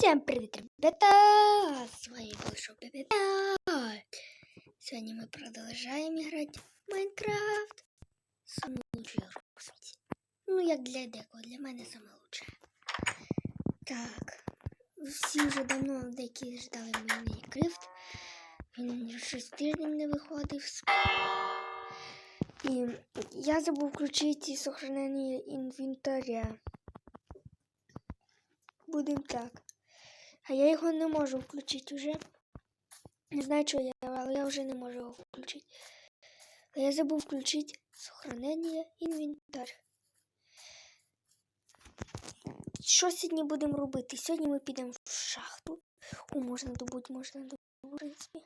Всем привет, ребята! С вами Большой Ребята. Сегодня мы продолжаем играть в Майнкрафт. Самый лучший игру в. Ну, як для декого, для мене саме лучше. Так, всі вже давно деякі ждали Майнкрафт. Він щось тиждень не виходив. І я забув включити сохранення інвентаря. Будем так. А я його не можу включити вже. Не знаю, що я, але я вже не можу його включити. А я забув включити сохранення інвентар. Що сьогодні будемо робити? Сьогодні ми підемо в шахту. О, можна добути, можна добути, в принципі.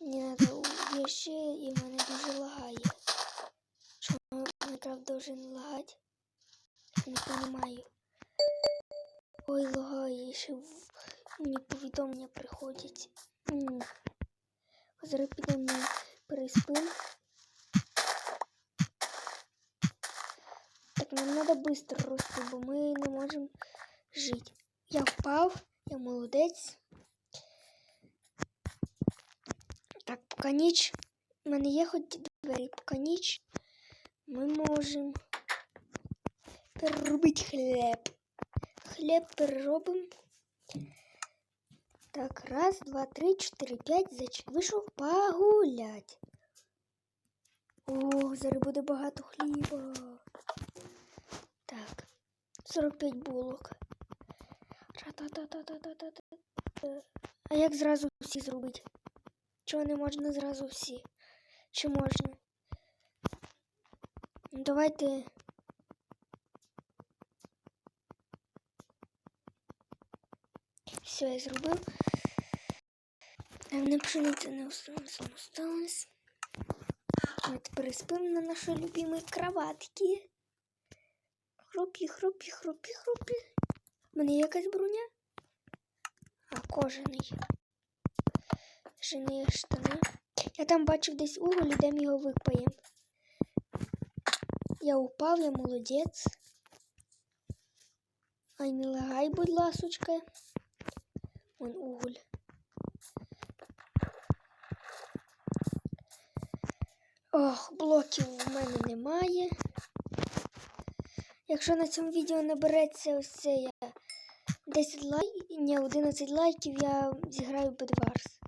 Мені треба вещи, і мене дуже лагає. Що Майнкрафт должен лагати? Не понимаю. Ой, лагає, ще мені повідомлення приходять. Зараз підемо на переспим. Так, нам треба швидко рости, бо ми не можемо жити. Я впав, я молодець. Так, поки ніч. У мене є хоч двері, поки ніч. Ми можемо переробити хліб. Хліб переробимо. Так, раз, два, три, чотири, п'ять. Зайчик вийшов погулять. О, зараз буде багато хліба. Так, 45 булок. А як зразу всі зробити? Чого не можна зразу всі? Чи можна? Ну, Давайте. Все, я зробив. Не пшениця не не осталось. Ми тепер спимо на нашій любимій кроватці. Хрупі, хрупі, хрупі, хрупі. У мене якась броня? А, кожаний. Жени штани. Я там бачив десь уголь, ідемо його викпаємо. Я упав, я молодець. Ай, не лагай, будь ласочка. Вон уголь. Ох, блоків у мене немає. Якщо на цьому відео набереться ось я 10 лайків, ні, 11 лайків, я зіграю Bedwars.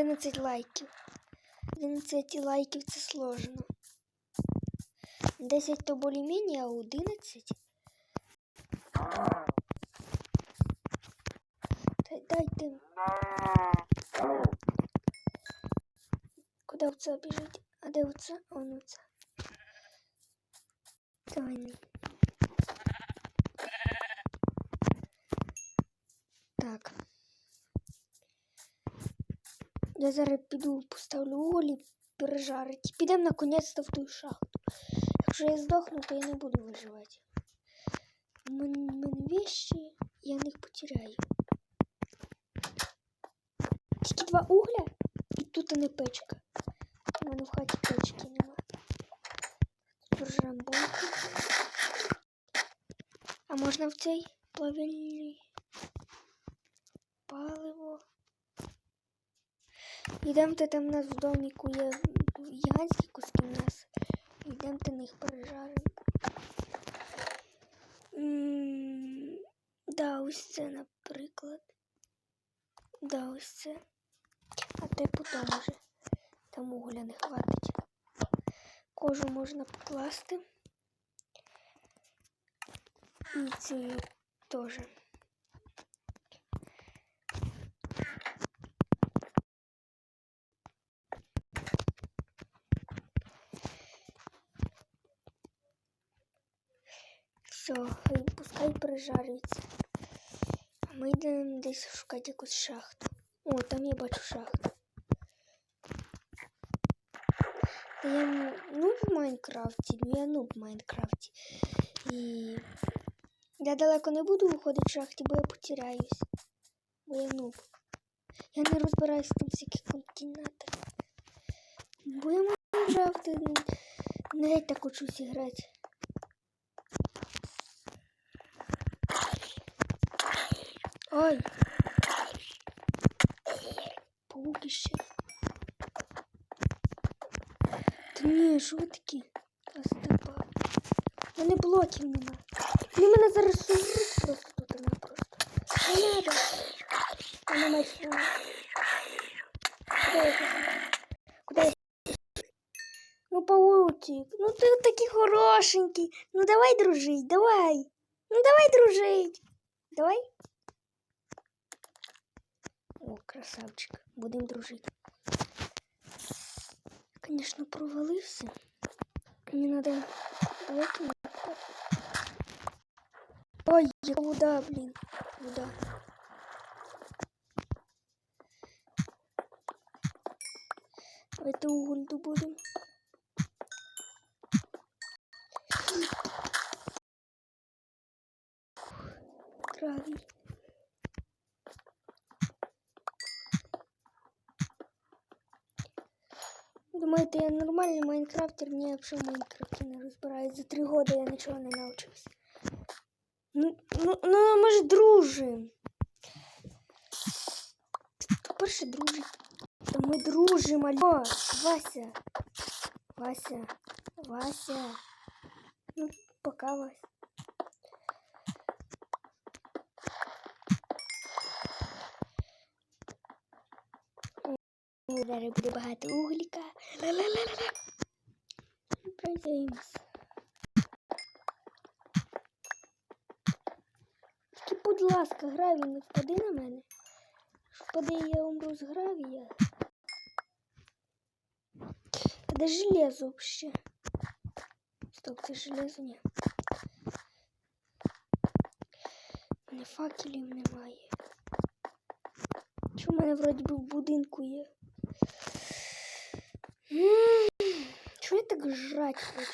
11 лайків. 11 лайків це сложно. 10 то більш-менш, а 11. Дайте. Куди овца біжить? А де овца? Он овца. Давай не. Так. Я зараз піду поставлю уголь і пережарить. Підемо наконець-то в ту шахту. Якщо я здохну, то я не буду виживати. У вещи, я них потеряю. Тільки два угля і тут не печка. У мене в хаті печки нема. Булку. А можна в цей плавильний паливо. Йдемте там у нас в доміку є гігантські куски м'яса. Йдемте них пережаримо. Да, ось це, наприклад. Да, ось це. А те потім уже. Там угля не хватить. Кожу можна покласти. І цю теж. Все, пускай прижарюється. А ми йдемо десь шукати якусь шахту. О, там я бачу шахту. Я ну в Майнкрафті, ну я ну в Майнкрафті. І я далеко не буду виходити в шахті, бо я потеряюсь. Бо я нуб. Я не розбираюсь там всяких координатах. Бо я можу Не геть так учусь играть. Ой. Паук іще. Та ні, що ви такі? Остапа. Мене блоків нема. Вони мене зараз сожруть просто тут вона просто. Не надо. Вона майстрова. Куди я? Куди? Ну, паучик, ну ти такий хорошенький. Ну давай дружить, давай. Ну давай дружить. Давай. О, красавчик. Будемо дружити. Конечно, провалився. Мені надо викинути. Ой, яка вода, блін. Вода. Давайте уголь добудемо. Траві. Думаєте, я нормальний майнкрафтер? Ні, я взагалі в Майнкрафті не розбираюсь. За три роки я нічого не навчився. Ну, ну, ну ми ж дружимо. По-перше, дружимо. Та ми дружимо, алло. Вася. Вася. Вася. Ну, пока, Вася. Зараз буде багато угліка. Ла-ла-ла-ла-ла. Пройдемось. Тільки, будь ласка, гравій не впади на мене. Впаде, я умру з гравія. А де железо вообще? Стоп, це железо ні. Мене факелів немає. Що в мене вроді би в будинку є? М, Чого я так жрать хочу?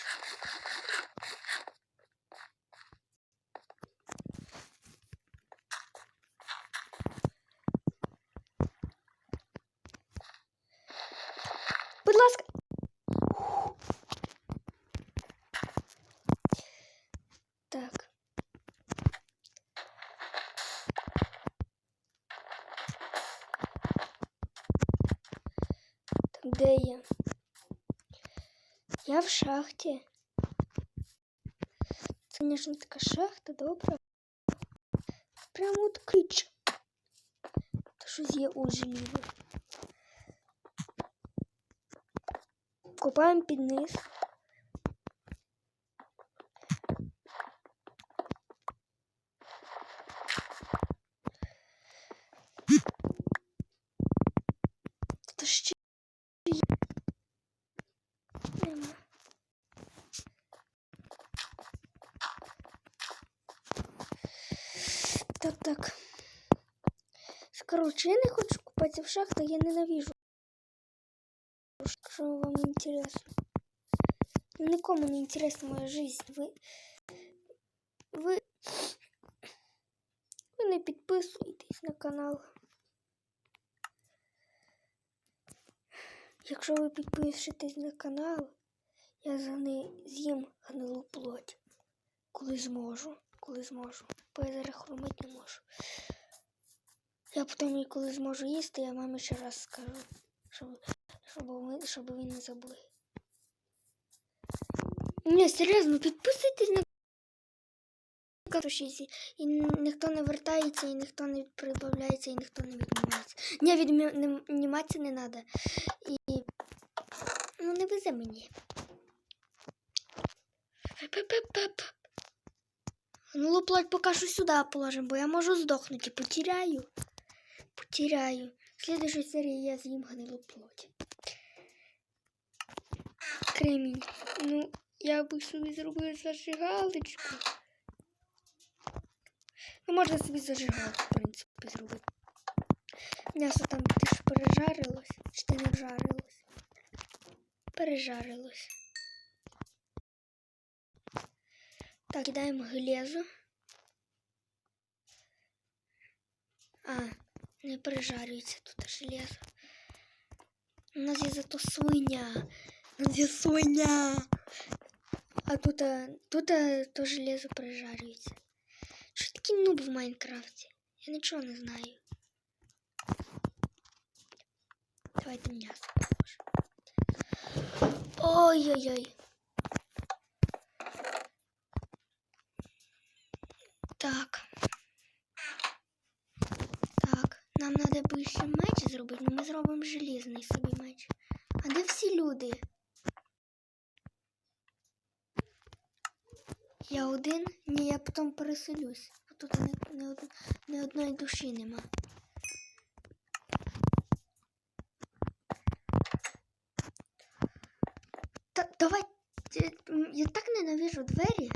шахті. Це, звісно, така шахта, добре. Прямо от ключ. Та щось є у желізі. Копаємо під низ. В шахтах, я ненавижу. Що вам интересно? Никому не интересна моя жизнь. Ви, ви, ви не підписуєтесь на канал. Якщо ви підпишетесь на канал, я за не з'їм гнилу плоть. Коли зможу, коли зможу. Бо я зараз хромить не можу. Я потім, коли зможу їсти, я мамі ще раз скажу, щоб, щоб, щоб ви не забули. Ні, серйозно, підписуйтесь на і ніхто не вертається, і ніхто не прибавляється, і ніхто не віднімається. Ні, відніматися не треба. І ну не везе мені. Ну, луплать поки що сюди положимо, бо я можу здохнути. Потеряю. Потеряю. В следующей серії я з'їм гнилу плоть. Кремінь. Ну, я би собі зробив зажигалочку. Ну, можна собі зажигалку, в принципі, зробити. М'ясо там теж пережарилось. Чи ти не вжарилось? Пережарилось. Так, кидаємо глезу. А, не пережарюється тут железо. У нас є зато свиня. У нас є свиня. А тут, тут то железо прижарюється. Що такий нуб в Майнкрафті? Я нічого не знаю. Давайте м'ясо положимо. Ой-ой-ой. Так, нам треба би ще меч зробити, але ми зробимо желізний собі меч. А де всі люди? Я один? Ні, я потім переселюсь. Тут ні, од- ні одної душі нема. Та давай. Я так ненавижу двері.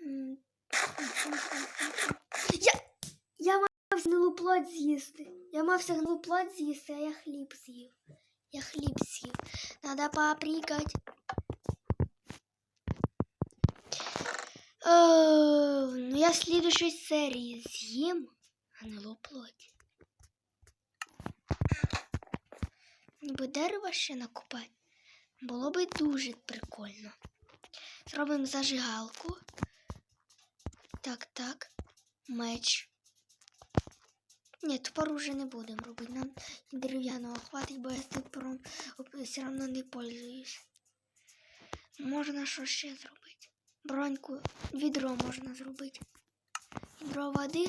М, Я, я мав гнилу плоть з'їсти. Я мався гнилу плоть з'їсти, а я хліб з'їв. Я хліб з'їв. Надо поприкать. Ну я в следующей серии з'їм гнилу плоть. Ніби дерева ще накопати. Було би дуже прикольно. Зробимо зажигалку. Так, так. Меч. Ні, топор уже не будемо робити. Нам дерев'яного хватить, бо я топором все одно не пользуюсь. Можна що ще зробити? Броньку, відро можна зробити. Відро води.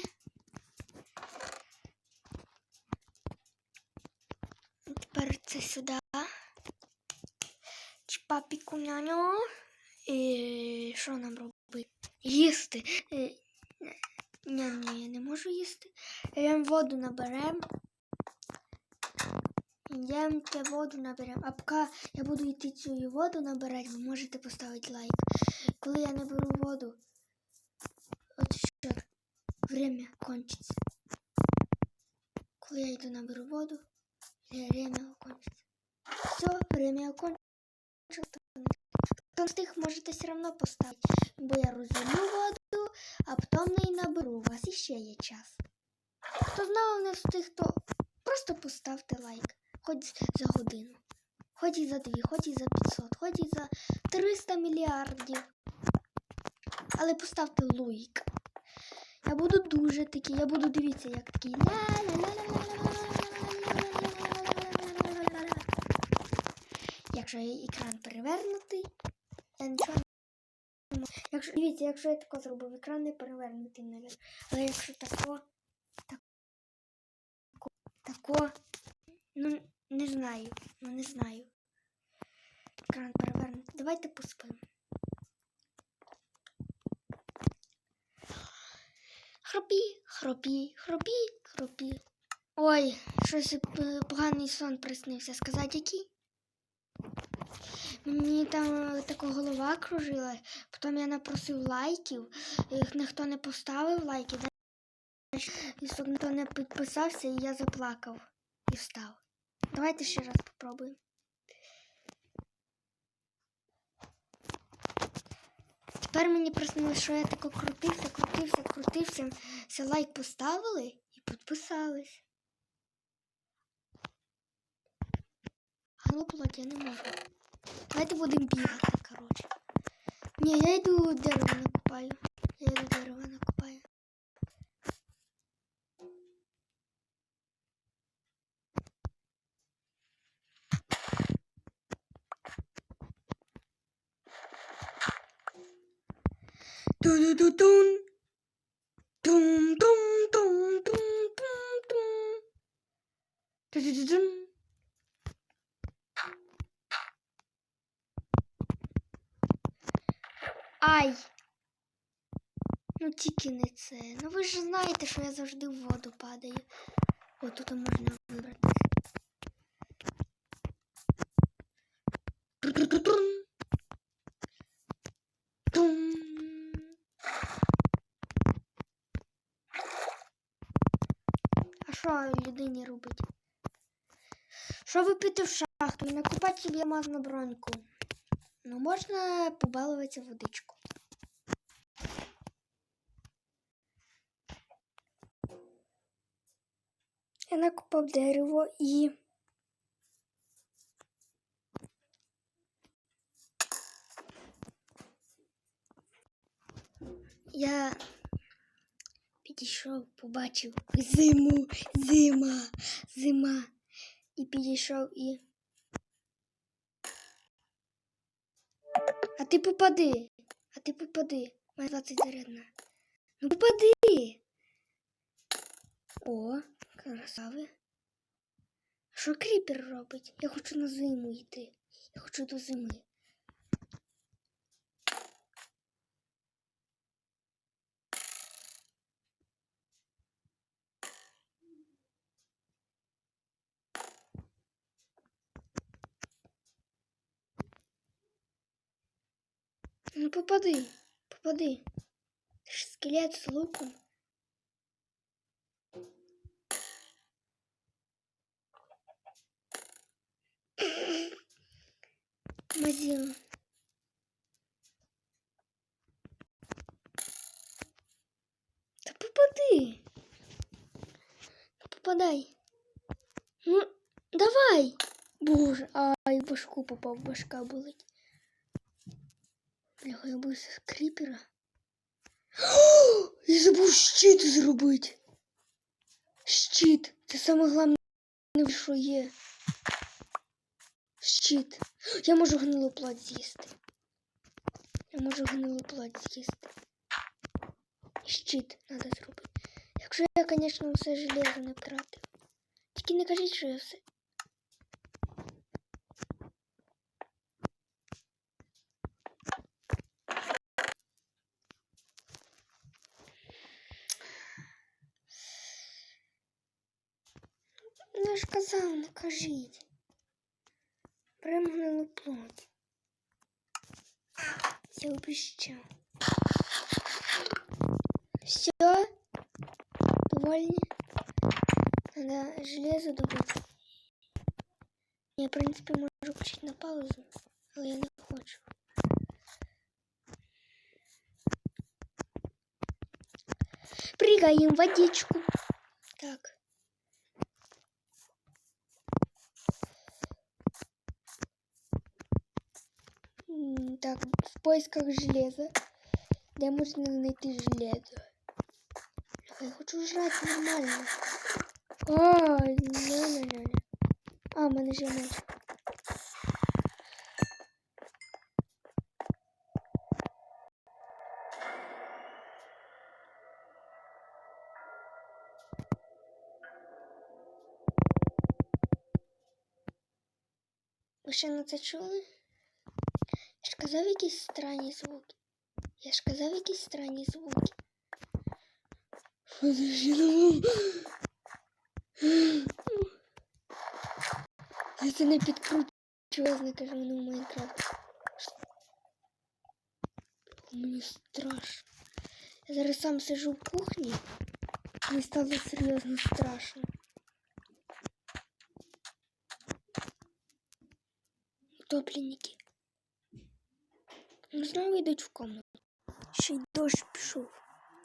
Тепер це сюди. Чпапіку няню. І що нам робити? Їсти. Ні, ні, я не можу їсти. Йдемо воду наберемо. Йдемте воду наберемо. А поки я буду йти цю воду набирати, ви можете поставити лайк. Коли я наберу воду, от що, время кончиться. Коли я йду наберу воду, время кончиться. Все, время кончилось. Хто встиг, можете все одно поставити, бо я розілю воду, а потім неї наберу. У вас іще є час. Хто знав, не встиг, то просто поставте лайк. Хоч за годину, хоч і за дві, хоч і за 500, хоч і за 300 мільярдів. Але поставте лайк. Я буду дуже такий, я буду дивитися, як такий. Якщо екран перевернутий, я нічого не. Якщо, дивіться, якщо я тако зробив, екран не перевернутий, навіть. Але якщо тако, тако, тако, ну не знаю, ну не знаю. Екран перевернутий. Давайте поспимо. Хропі, хропі, хропі, хропі. Ой, щось поганий сон приснився. Сказати який? Мені там е, така голова кружила, потім я напросив лайків, їх ніхто не поставив лайки, і ніхто не підписався, і я заплакав і встав. Давайте ще раз попробуємо. Тепер мені приснилось, що я тако крутився, крутився, крутився, все лайк поставили і підписались. А я не можу. Давайте будемо бігати, коротше. Ні, я йду дерево накопаю. Я йду дерево накопаю. Ту-ду-ду-дун. Тільки не це. Ну ви ж знаєте, що я завжди в воду падаю. О, тут можна вибратися. А що людині робить? Що ви піти в шахту і накупати собі алмазну броньку? Ну, можна побалуватися водичку. Я накопав дерево і. Я підійшов, побачив зиму, зима, зима. І підійшов і. А ти попади. А ти попади. Має 20 зарядна. Ну попади. О, красаве. Що кріпер робить? Я хочу на зиму йти. Я хочу до зими. Ну попади, попади. Ти ж скелет з луком. Мазила. Та попади. Попадай. Ну, давай. Боже, ай, башку попав, башка болить. Бляха, я боюся з кріпера. Я забув щит зробити. Щит. Це саме головне, що є. Щит. Я можу гнилу плоть з'їсти. Я можу гнилу плоть з'їсти. Щит треба зробити. Якщо я, звісно, все железо не втратив. Тільки не кажіть, що я все. Ну, я ж казав, не кажіть. Примгнули плоть. Я обіщав. Все? Довольні? Надо железо добити. Я, в принципі, можу включити на паузу, але я не хочу. Прыгаем в водичку. Так, в поисках железа. Де можна знайти железо? Я хочу жрати нормально. А, не-не-не. А, в мене же є меч. Ви ще? Я ж казав якісь странні звуки. Я ж казав якісь странні звуки. Подожди, Я це не підкручую, я кажу, ну в Майнкрафт. Мені страшно. Я зараз сам сижу в кухні. Мені стало серйозно страшно. Утопленники. Ну, знову йдуть в комнату. Ще й дощ пішов.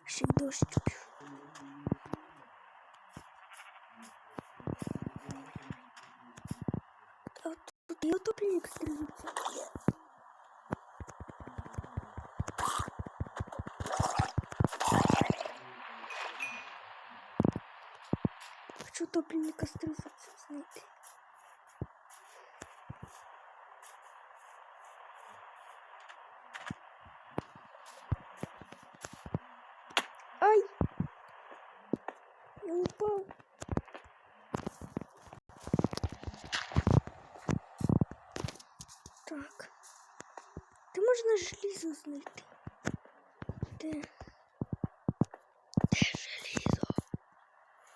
Ще й дощ пішов. А тут є утопленник стрілиться. Хочу утопленника стрілиться знайти. Ай! Я упал. Так. Де можна желізо знайти? Де? Де желізо?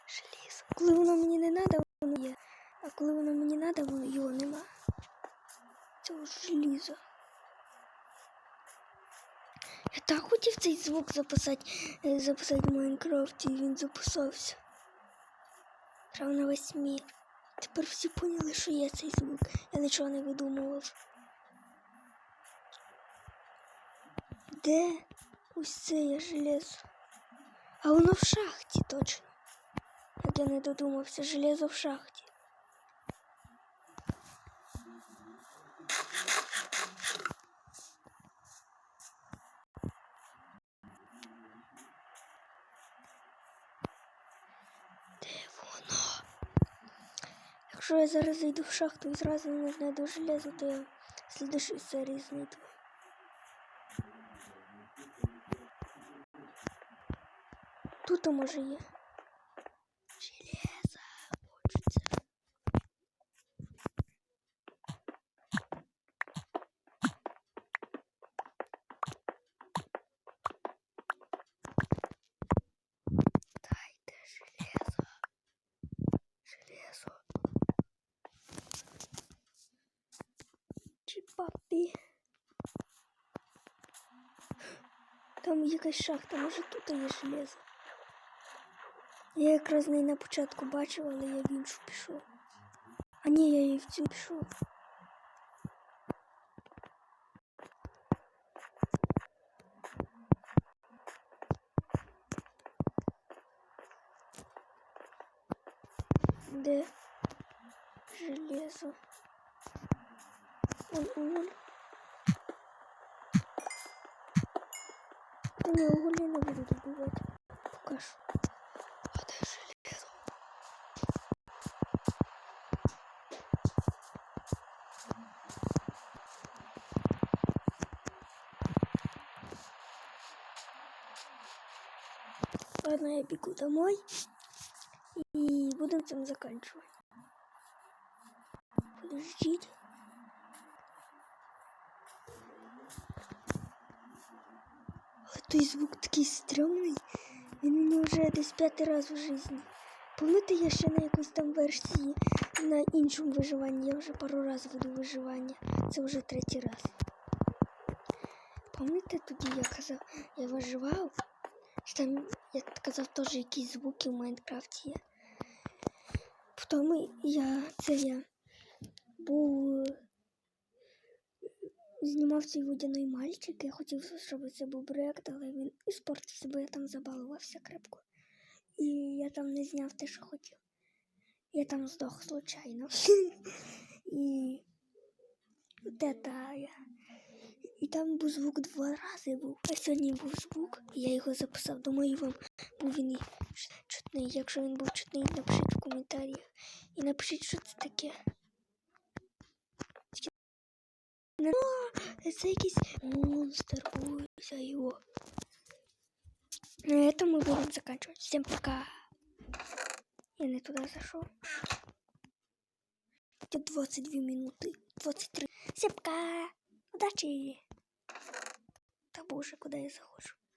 Желізо. Коли воно мені не треба, воно є. А коли воно мені треба, воно його нема. Цього желіза. Я так хотів цей звук записати, е, записати в Майнкрафті, і він записався. Грав на весь. Тепер всі поняли, що є цей звук. Я нічого не видумував. Де ось це є железо? А воно в шахті точно. Як я не додумався, железо в шахті. Якщо я зараз зайду в шахту і зразу не знайду железо, то я в слідчій серії знайду. Тут може є. якась шахта, може тут є железо. Я якраз неї на початку бачив, але я в іншу пішов. А ні, я і в цю пішов. Де железо? Он уголь. Та ні, уголь я не буду добувати. Поки що. А де железо? Ладно, я бегу домой. И будем там заканчивать. Подождите. Той звук такий стрьомний. Він мені вже десь п'ятий раз в житті. Пам'ятаєте, я ще на якійсь там версії на іншому виживанні. Я вже пару разів веду виживання. Це вже третій раз. Пам'ятаєте, тоді я казав, я виживав. що Там, я казав, теж якісь звуки в Майнкрафті є. Потім я це я був знімав цей водяний мальчик. Я хотів, щоб це був проєкт, але він іспортився, бо я там забалувався крепко. І я там не зняв те, що хотів. Я там здох случайно. І это я. І там був звук два рази був. А сьогодні був звук, і я його записав. Думаю, вам був він чутний. Якщо він був чутний, напишіть в коментарях. І напишіть, що це таке. Не- А, Це якийсь монстр. Бойся його. На этом мы будем заканчивать. Всем пока. Я не туда зашел. 22 минуты. 23. Всем пока. Удачи. Да боже, куда я захожу.